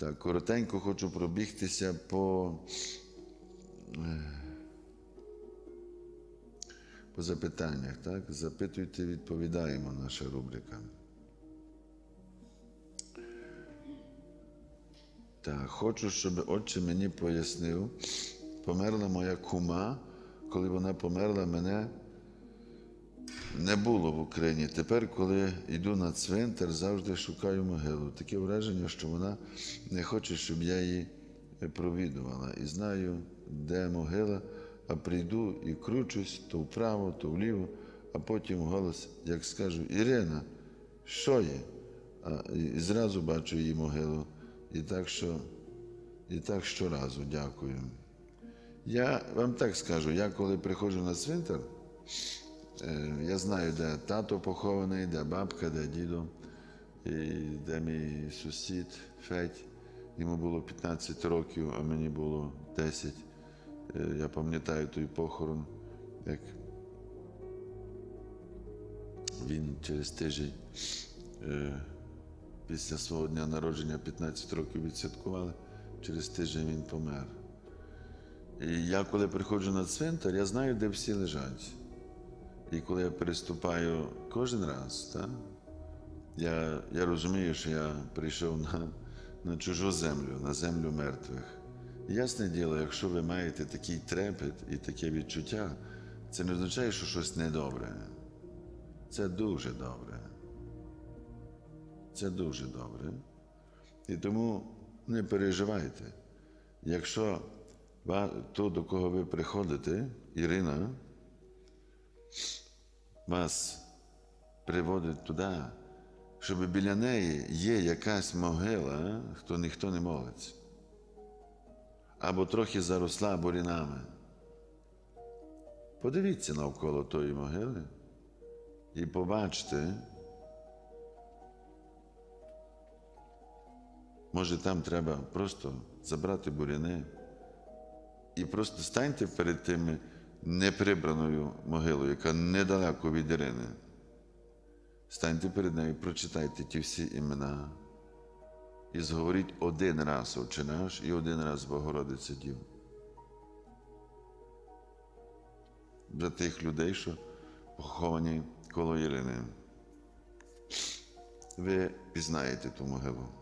Так, коротенько хочу пробігтися по, е, по запитаннях. Так? Запитуйте, відповідаємо наша рубрика. Так, хочу, щоб отче мені пояснив, померла моя кума, коли вона померла, мене не було в Україні. Тепер, коли йду на цвинтар, завжди шукаю могилу. Таке враження, що вона не хоче, щоб я її провідувала. І знаю, де могила, а прийду і кручусь то вправо, то вліво, а потім голос, як скажу, Ірина, що є? А, і зразу бачу її могилу. І так, що, і так щоразу дякую. Я вам так скажу, я коли приходжу на цвинтар, Я знаю, де тато похований, де бабка, де дідо, і де мій сусід Федь. Йому було 15 років, а мені було 10. Е, Я пам'ятаю той похорон, як він через тиждень е, після свого дня народження 15 років відсвяткували, через тиждень він помер. І я, коли приходжу на цвинтар, я знаю, де всі лежать. І коли я переступаю кожен раз, та, я, я розумію, що я прийшов на, на чужу землю, на землю мертвих. Ясне діло, якщо ви маєте такий трепет і таке відчуття, це не означає, що щось недобре. Це дуже добре. Це дуже добре. І тому не переживайте. Якщо то, до кого ви приходите, Ірина, вас приводить туди, щоб біля неї є якась могила, хто ніхто не молиться. Або трохи заросла бурінами. Подивіться навколо тої могили і побачте, може там треба просто забрати буряни і просто станьте перед тими неприбраною могилою, яка недалеко від Ірини. Станьте перед нею, прочитайте ті всі імена і зговоріть один раз Отче наш і один раз Богородиця Дів. Для тих людей, що поховані коло Ірини. Ви пізнаєте ту могилу.